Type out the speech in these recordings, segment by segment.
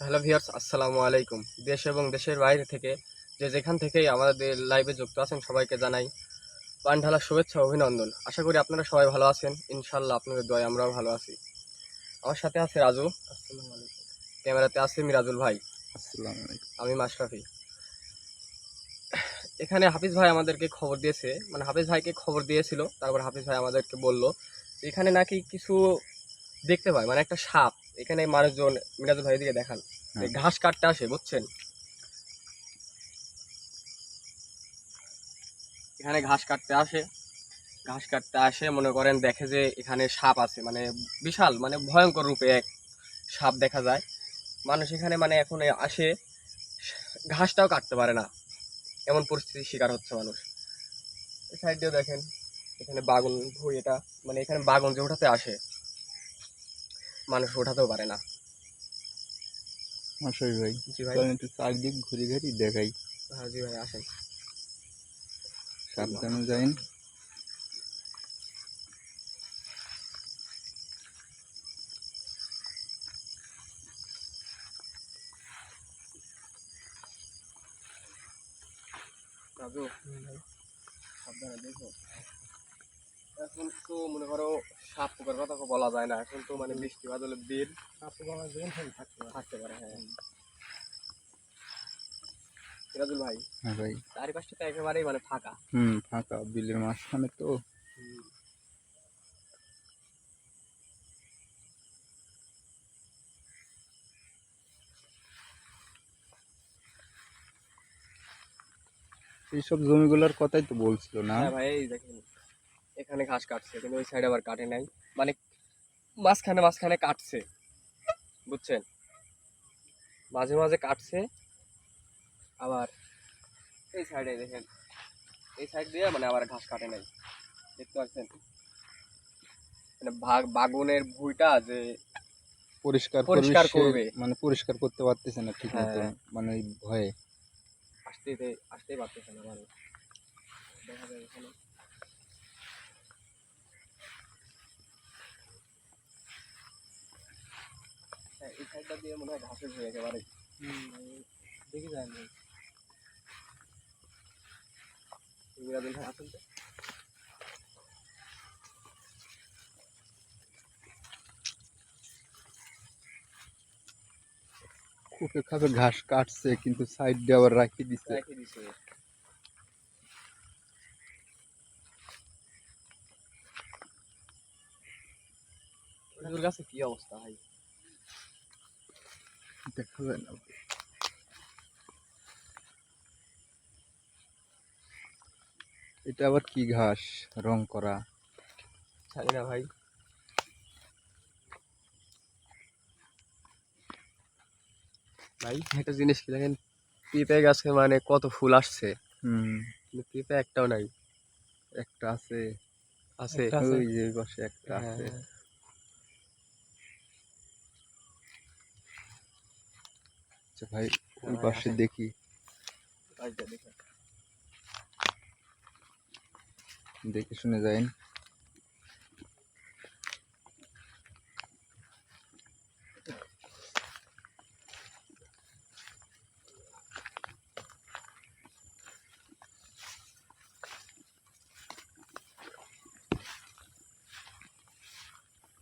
Hello viewers আসসালামু আলাইকুম। দেশ এবং দেশের বাইরে থেকে যে যেখান থেকেই আমাদের লাইভে যুক্ত আছেন সবাইকে জানাই পান ঢালার শুভেচ্ছা অভিনন্দন। আশা করি আপনারা সবাই ভালো আছেন। ইনশাল্লাহ আপনাদের দয় আমরাও ভালো আছি। আমার সাথে আছে রাজু। আসসালামু আলাইকুম। ক্যামেরাতে আছে মিরাজুল ভাই। আসসালামু আলাইকুম। আমি মাশরাফি। এখানে হাফিজ ভাই আমাদেরকে খবর দিয়েছে। মানে হাফিজ ভাইকে খবর দিয়েছিল তারপর হাফিজ ভাই আমাদেরকে বলল এখানে নাকি কিছু দেখতে পায় মানে একটা সাপ। এখানে মানুষজন মিরাজুল ভাই দিকে দেখান। হ্যাঁ। ঘাস কাটতে আসে বুঝছেন? এখানে ঘাস কাটতে আসে। ঘাস কাটতে আসে মনে করেন দেখে যে এখানে সাপ আছে মানে বিশাল মানে ভয়ঙ্কর রূপে এক সাপ দেখা যায়। মানুষ এখানে মানে এখন আসে ঘাসটাও কাটতে পারে না। এমন পরিস্থিতির শিকার হচ্ছে মানুষ। এই সাইড দিয়ে দেখেন এখানে বাগুন ভুই এটা মানে এখানে বাগুন যে ওঠাতে আসে। মানুষ ওঠাতেও পারে না। মশাই ভাই। জি ভাই। একটু চারদিক ঘুরে ঘুরি দেখাই। হ্যাঁ জি ভাই আসেন। সাবধানে যাইন। সাবধানে দেখো। এখন তো মনে করো সাপ পোকার কথা বলা যায় না। এখন তো মানে বৃষ্টি বাদলে দিন সাপ পোকা থাকতে পারে। থাকতে পারে হ্যাঁ। সিরাজুল ভাই হ্যাঁ ভাই। চারিপাশটা তো একেবারেই মানে ফাঁকা। হুম ফাঁকা। বিলের মাঝখানে তো এইসব জমিগুলোর কথাই তো বলছিল না? হ্যাঁ ভাই এই দেখেন। এখানে ঘাস কাটছে কিন্তু ওই সাইডে আবার কাটে নাই। মানে মাঝখানে মাঝখানে কাটছে বুঝছেন? মাঝে মাঝে কাটছে আবার এই সাইডে দেখেন এই সাইড দিয়ে মানে আবার ঘাস কাটে নাই দেখতে পাচ্ছেন? মানে ভাগ বাগুনের ভুঁইটা যে পরিষ্কার পরিষ্কার করবে। মানে পরিষ্কার করতে পারতেছে না ঠিক মতো হ্যাঁ। মানে ভয়ে। আসতে আসতেই পারতেছে না মানুষ। দেখা যায় এখানে। এই সাইডটা দিয়ে মনে হয় ঘাসের ভুঁই একেবারে দেখি যায় না মিরাজুল ভাই আসুন তো খুপে খাপে ঘাস কাটছে, কিন্তু সাইড দিয়ে আবার রাখি দিছে। রেখে দিছে। খেজুর গাছে কি অবস্থা ভাই? দেখা যায় না। এটা আবার কি ঘাস? রং করা। জানি না ভাই। ভাই একটা জিনিস কি দেখেন? পেঁপে গাছে মানে কত ফুল আসছে। হুম। পেঁপে একটাও নাই। একটা আছে। আছে। ওই যে পাশে একটা হ্যাঁ, আছে। আচ্ছা ভাই, ওই পাশে। দেখি। দেখে শুনে যাইন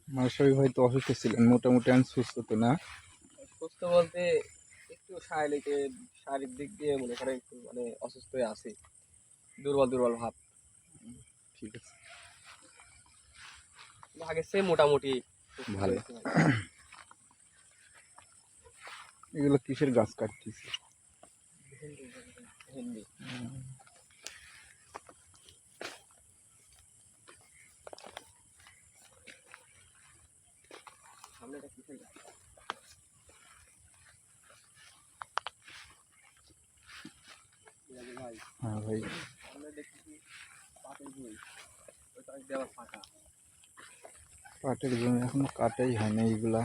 মাসাবি ভাই তো অসুস্থ ছিলেন, মোটামুটি আমি সুস্থ তো না সুস্থ বলতে একটু শারীরিক শারীরিক দিক দিয়ে মনে করেন একটু মানে অসুস্থ হয়ে আছি। দুর্বল দুর্বল ভাব। ঠিক আছে। আগে চেয়ে মোটামুটি ভালো। এগুলো কিসের গাছ কাটতেছে? হিন্দি সামনে এটা কিসের গাছ? মিরাজুল ভাই হ্যাঁ ভাই সামনে দেখতেছি পাটের বই ওই পাশ দিয়ে আবার ফাঁকা পাটের জমি এখনও কাটাই হয়নি এইগুলা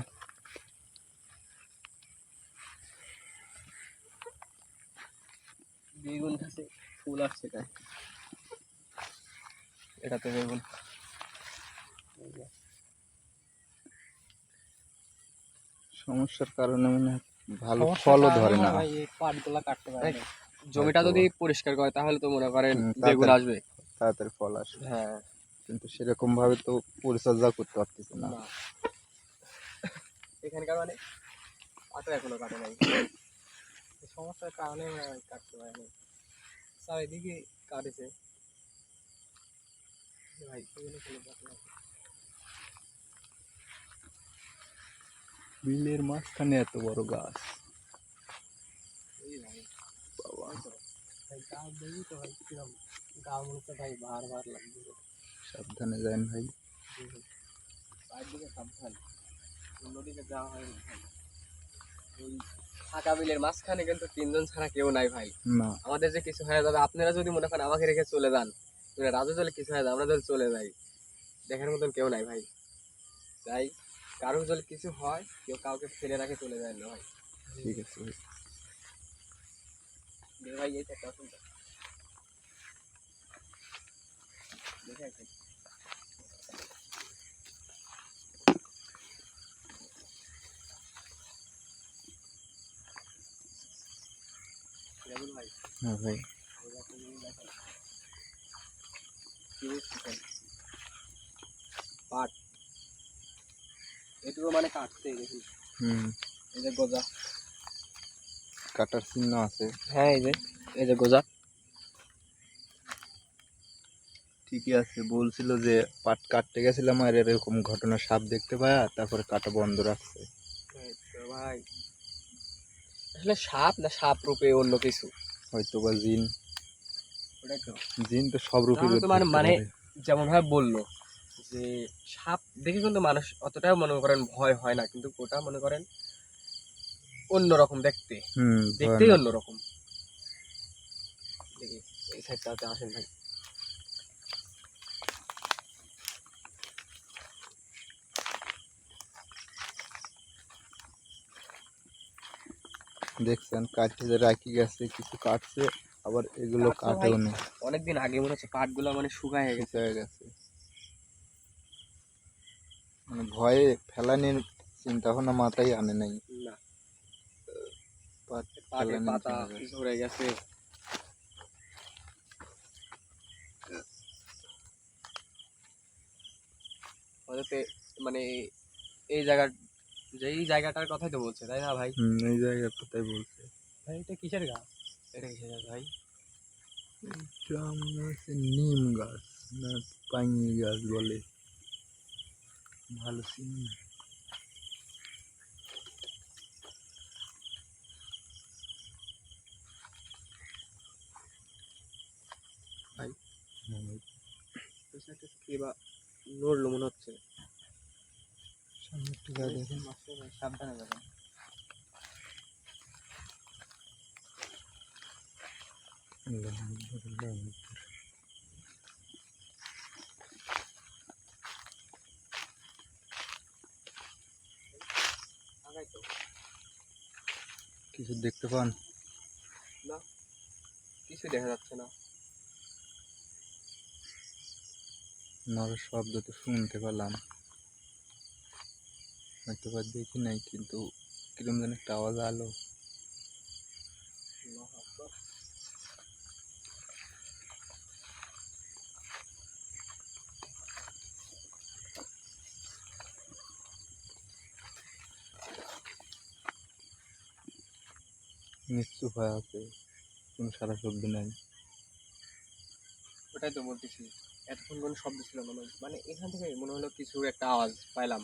বেগুন গাছে ফুল আসছে তাই এটাতে বেগুন এই যে। সমস্যার কারণে মনে হয় ভালো ফলও ধরে না পাটগুলা কাটতে পারে এই, জমিটা যদি পরিষ্কার করে তাহলে তো মনে করেন বেগুন আসবে। তাড়াতাড়ি ফল আসে হ্যাঁ। কিন্তু সেরকম ভাবে তো পরিচর্যা করতে পারতেছে না। এখানকার মানে পাটা এখনও কাটে নাই। সমস্যার কারণে হয় কাটতে পারেনি। চারিদিকে কাটেছে। ভাই। বিলের মাঝখানে এত বড় গাছ এই ভাই ভাই গা দেখি তো ভাই কিরম গা মনে হচ্ছে ভাই ভার ভার লাগবে সাবধানে যান ভাই। হয় ফাঁকা বিলের মাঝখানে কিন্তু তিনজন ছাড়া কেউ নাই ভাই। আমাদের যে কিছু হয়ে যাবে আপনারা যদি মনে করেন আমাকে রেখে চলে যান রাজু চলে কিছু হয়ে যাবে আমরা যদি চলে যাই দেখার মতন কেউ নাই ভাই। তাই কারোর জলে কিছু হয় কেউ কাউকে ফেলে রাখে চলে যায় না ভাই। ঠিক আছে ভাই। দে ভাই এই একটা আসুন তো। দেখে আসুন। রাজুল ভাই হ্যাঁ ভাই এবার তো জিনিস দেখেন। কি বুঝতেছেন? পাট এটুকু মানে কাটছে দেখুন হুম এই যে গোজা কাটার চিহ্ন আছে। হ্যাঁ এই যে এই যে গোজা। ঠিকই আছে বলছিল যে পাট কাটতে গেছিলাম আর এরকম ঘটনা সাপ দেখতে পায়া তারপরে কাটা বন্ধ রাখছে। ভাই। আসলে সাপ না সাপ রূপে অন্য কিছু? হয়তো বা জিন। জিন তো সব রূপে মানে- মানে যেমন ভাবে বলল যে সাপ দেখে কিন্তু মানুষ অতটাও মনে করেন ভয় হয় না কিন্তু ওটা মনে করেন অন্যরকম দেখতে। হুম দেখতেই। অন্যরকম। এই সাইডটাতে আসেন ভাই। দেখছেন কাটতে রাখি গেছে কিছু কাটছে আবার এগুলো কাটেও ভাই। না অনেকদিন আগে মনে হচ্ছে পাটগুলো মানে শুকায় গেছে। হয়ে গেছে। মানে ভয়ে ফেলানির চিন্তা ভাবনা মাথায় আনে নাই। পাতা ঝরে গেছে। ওদেরতে মানে এই জায়গার যে এই জায়গাটার কথাই তো বলছে তাই না ভাই? এই জায়গার কথাই বলছে। ভাই এটা কিসের গাছ? এটা কিসের জায়গা ভাই? নিম গাছ না পাইনি গাছ বলে। ভালো চিনি না। ভাই। হ্যাঁ ভাই। কিছু একটা কি বা নড়লো মনে হচ্ছে। সামনে একটু যা দেখেন সাবধানে যাবেন। আল্লাহ আকবার, আল্লাহ আকবার। আগাই তো কিছু দেখতে পান? না কিছু দেখা যাচ্ছে না। নরের শব্দ তো শুনতে পেলাম। হয়তো বা দেখি নাই, কিন্তু কিরম যেন একটা আওয়াজ আলো। নিশ্চুপ হয়ে আছে, কোনো সারা শব্দ নাই। ওটাই তো বলতেছি। এতক্ষণ কোনো শব্দ ছিল না মানে- মানে এখান থেকে মনে হলো কিছু একটা আওয়াজ পাইলাম।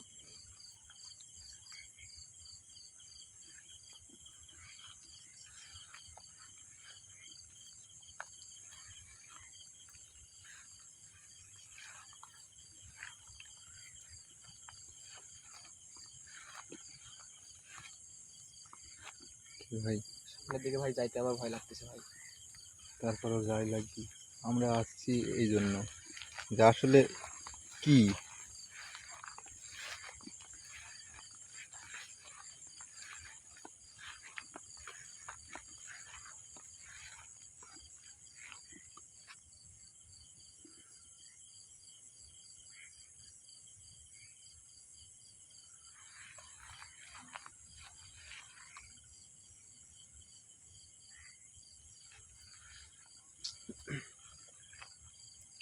ভাই? সামনের দিকে ভাই যাইতে আমার ভয় লাগতেছে ভাই। তারপরেও যাই লাগবে। আমরা আসছি এই জন্য। যে আসলে কি?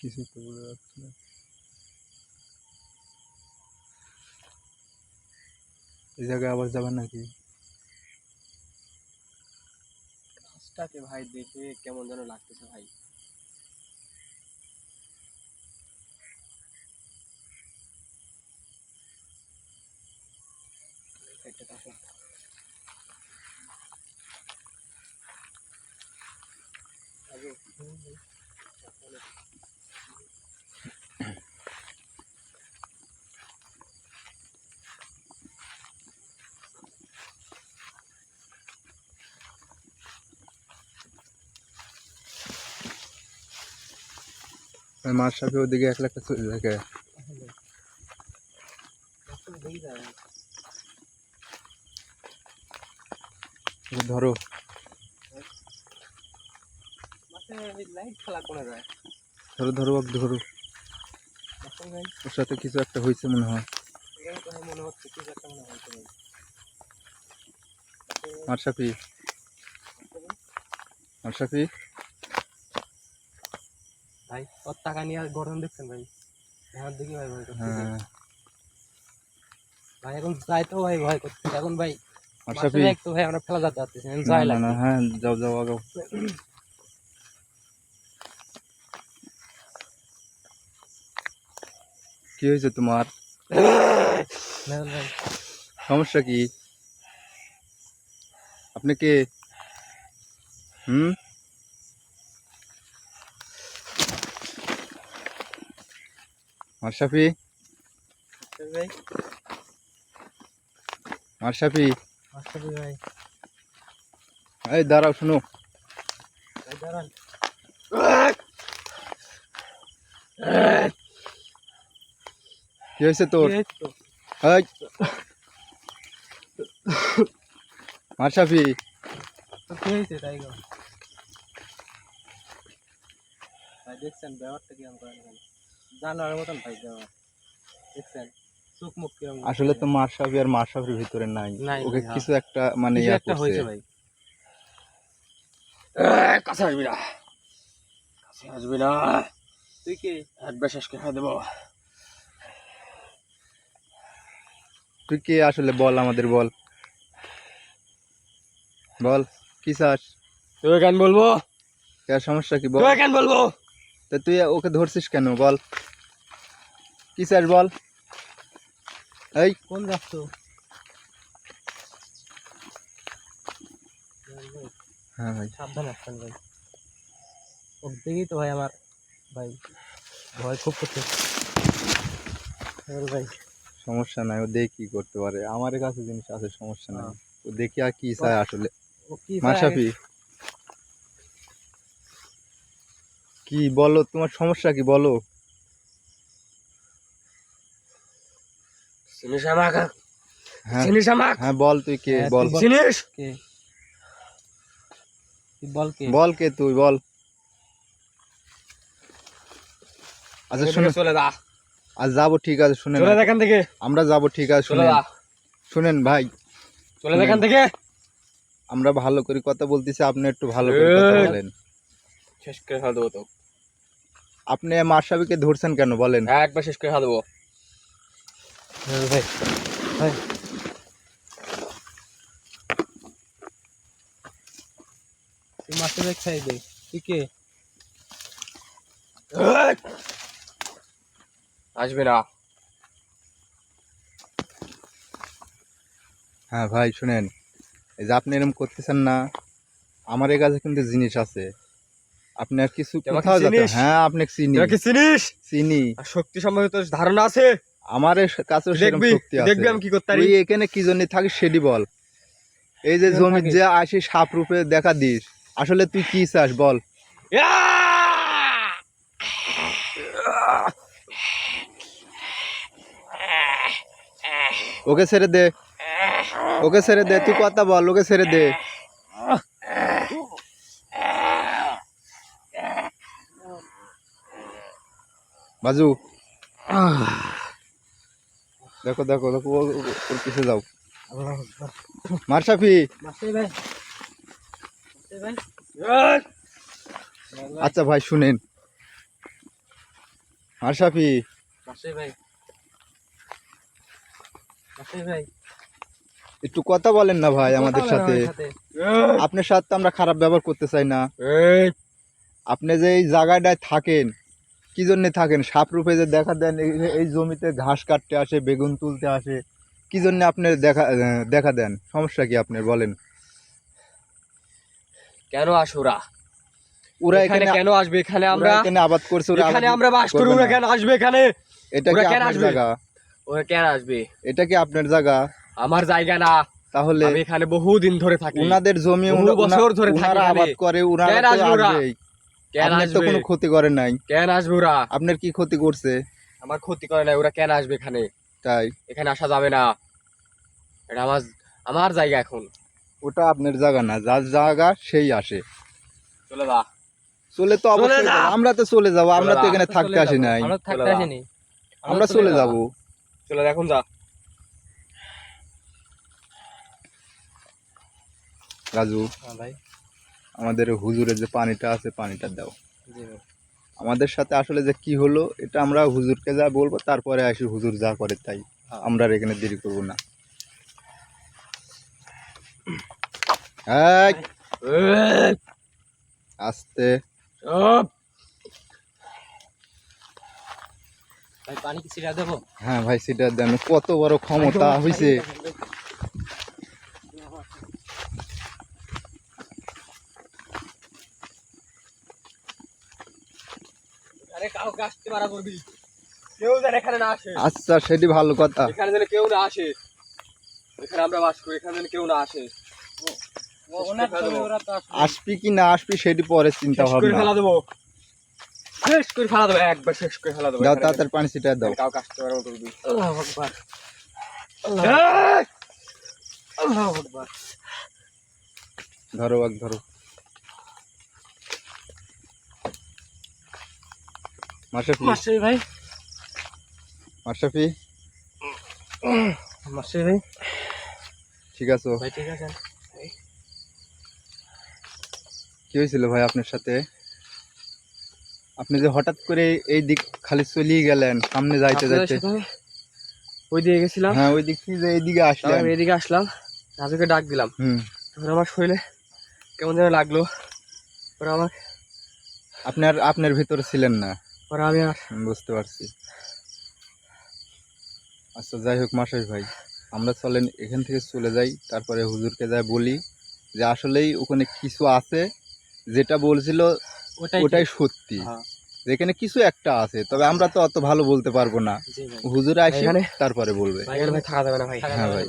কিছু তো বোঝা যাচ্ছে না। এই জায়গায় আবার যাবেন নাকি? কাজটাকে ভাই দেখে কেমন যেন লাগতেছে ভাই একটা কাঁচা। আগে, হুম, হুম, তাহলে মার সাথে ওদিকে এক লাখ চলে থাকে ধরো। ধরো ধরো ধরো। ওর সাথে কিছু একটা হয়েছে মনে হয়। মার সাফি ভাই ওর টাকা নিয়ে গঠন দেখছেন ভাই? আমার দেখি ভাই ভয় করতেছে। হ্যাঁ। ভাই এখন যাই তো ভাই ভয় করতে এখন ভাই তো ভাই আমরা ফেলা যেতে পারতেছি যাই না, হ্যাঁ যাও যাও আগাও। কি হয়েছে তোমার? সমস্যা কি? আপনি কে? হুম? মাছের ভাই মারসাফি মাছের ভাই এই দাঁড়াও, শুনো। কি হয়েছে তোর? কি তোর কি হয়েছে তাই দেখছেন কিরম করেন ভাই জানোয়ারের মতন ভাই দেখছেন? চোখ মুখ কিরম আসলে তো মারসাফি আর মারসাফির ভিতরে নাই। ওকে কিছু একটা মানে ইয়া একটা হয়েছে ভাই। কাছে আসবি না। কাছে আসবি না। তুই কে? দেবো। তুই কে আসলে বল আমাদের বল। বল কি চাস? তুই কেন বলব? কে সমস্যা কি বল। তুই কেন বলব? তা তুই ওকে ধরছিস কেন বল। কি চাস বল? এই। কোন যাচ্ছ হ্যাঁ ভাই। সাবধান ভাই। তো ভাই আমার ভাই। ভয় খুব করছে। ভাই। সমস্যা নাই ও দেখি করতে পারে। আমার কাছে জিনিস আছে সমস্যা নাই। হ্যাঁ। ও দেখি আর কি চায় আসলে। কি বলো তোমার সমস্যা কি? বলো। চিনিস আমাকে। চিনিস আমাকে। হ্যাঁ বল তুই কে? বল চিনিস কে? বল কে? বল কে তুই? বল। আচ্ছা শুনে চলে যা। আজ যাব ঠিক আছে শুনেন চলে যা থেকে। আমরা যাব ঠিক আছে শুনেন ভাই। চলে যা এখান থেকে। আমরা ভালো করে কথা বলতেছি আপনি একটু ভালো করে কথা। বলেন। শেষ করে খাওয়া তো আপনি মাসাবিকে ধরছেন কেন? বলেন। একবার শেষ করে খাওয়া দেবো। এবার ভাই ভাই ব্যাগ খাই দে তুই কে আসবে না। হ্যাঁ ভাই শুনেন। এই যে আপনি এরকম করতেছেন না আমার এই কাছে কিন্তু জিনিস আছে। আপনি আর কিছু কোথাও যাতে হ্যাঁ আপনি চিনি। চিনিস? চিনি। শক্তি সম্বন্ধে তোর ধারণা আছে। আমার কাছেও দেখবি? দেখবি আমি কি করতে পারি? এখানে কি জন্য থাকিস সেটি বল। এই যে কেন জমি যে আসি সাপ রূপে দেখা দিস। আসলে তুই কি চাস বল। ওকে ছেড়ে দে। ওকে ছেড়ে দে তুই কথা বল ওকে ছেড়ে দে। বাজু। দেখো দেখো দেখো ওর পিছে যাও। আল্লাহ আকবার। মারসাফি! আচ্ছা ভাই শুনেন। ভাই। একটু কথা বলেন না ভাই আমাদের সাথে। আপনার সাথে তো আমরা খারাপ ব্যবহার করতে চাই না। আপনি যে এই জায়গাটায় থাকেন কি জন্য থাকেন? সাপ রূপে যে দেখা দেন এই- জমিতে ঘাস কাটতে আসে বেগুন তুলতে আসে কি জন্য আপনি দেখা দেখা দেন? সমস্যা কি আপনি বলেন। কেন আসে ওরা ওরা এখানে কেন আসবে? এখানে আমরা এখানে আবাদ করছে ওরা এখানে আমরা বাস করি ওরা কেন আসবে এখানে? এটা কি আপনার জায়গা? ওরা কেন আসবে? এটা কি আপনার জায়গা? আমার জায়গা না। তাহলে আমি এখানে বহুদিন ধরে থাকি। উনাদের জমি বহু বছর ধরে থাকি আবাদ করে উনারা আসবে আপনার তো আসবে? কোনো ক্ষতি করে নাই। কেন আসবে ওরা? আপনার কি ক্ষতি করছে? আমার ক্ষতি করে না ওরা কেন আসবে এখানে? তাই। এখানে আসা যাবে না। এটা আমার আমার জায়গা এখন। ওটা আপনার জায়গা না যার জায়গা সেই আসে। চলে যা। চলে তো অবশ্যই। আমরা তো চলে যাব আমরা তো এখানে থাকতে আসি নাই। আমরা থাকতে। আসিনি। আমরা চলে যাব। চলে এখন যা। রাজু। হ্যাঁ ভাই। আমাদের হুজুরের যে পানিটা আছে পানিটা দাও। আমাদের সাথে আসলে যে কি হলো এটা আমরা হুজুরকে যা বলব তারপরে আসি হুজুর যা করে তাই। আমরা এখানে দেরি করব না। আস্তে। ভাই পানি কি ছিটা দেবো? হ্যাঁ ভাই সেটা দেন। কত বড় ক্ষমতা হয়েছে আরে কাউকে আসতে মারা করবি কেউ যেন এখানে না আসে। আচ্ছা সেটি ভালো কথা। এখানে যেন কেউ না আসে। এখানে আমরা বাস করি এখানে যেন কেউ না আসে। আসবে। কি না আসবি সেটি পরে চিন্তা শেষ করে ভাবনা। ফেলা দেবো শেষ করে ফেলা দেবো একবার শেষ করে ফেলা দেবো দাও তাড়াতাড়ি পানি ছিটা দাও। করবি আল্লাহ আকবার! আল্লাহ আকবার। ধরো বাঘ ধরো। মাশরাফি মাসে ভাই। মাশরাফি মাসে ভাই। ঠিক আছে। ভাই ঠিক আছে। কি হয়েছিল ভাই আপনার সাথে? আপনি যে হঠাৎ করে এই দিক খালি চলিয়ে গেলেন সামনে যাইতে যাইতে। ওই দিকে গেছিলাম। হ্যাঁ ওই দিক থেকে যে এইদিকে আসলাম এইদিকে আসলাম। রাজুকে ডাক দিলাম। হুম। তখন আমার শরীরে কেমন যেন লাগল। পরে আমার আপনার আপনার ভিতরে ছিলেন না। পরে আমি আর বুঝতে পারছি। আচ্ছা যাই হোক মাসাই ভাই আমরা চলেন এখান থেকে চলে যাই তারপরে হুজুরকে যাই বলি যে আসলেই ওখানে কিছু আছে যেটা বলছিল ওটাই সত্যি। হ্যাঁ। যেখানে কিছু একটা আছে তবে আমরা তো অত ভালো বলতে পারব না। হুজুর আসে তারপরে বলবে। ভাই থাকা যাবে না ভাই। হ্যাঁ ভাই।